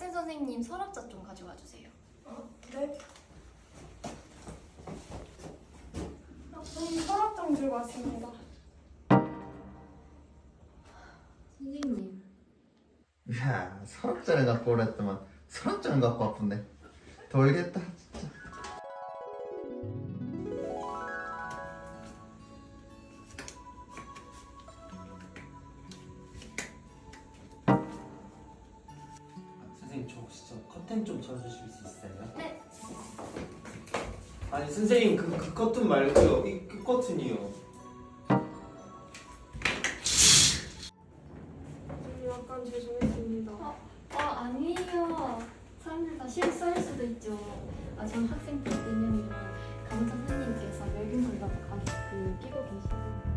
학생 선생님 서랍자 좀 가져와 주세요. 네. 아, 저는 서랍장 들고 왔습니다. 선생님. 야 서랍장을 갖고 오랬더만 서랍장을 갖고 왔던데 돌겠다 저 혹시 저 커튼 좀 쳐주실 수 있어요? 네. 아니 선생님 그, 그 커튼 말고요 이 그 커튼이요 좀 약간 죄송했습니다. 어, 아니에요. 사람들 다 실수할 수도 있죠. 아, 전 학생 때 때문에 강사 선생님께서 멸균 걸다가 그 끼고 계시고.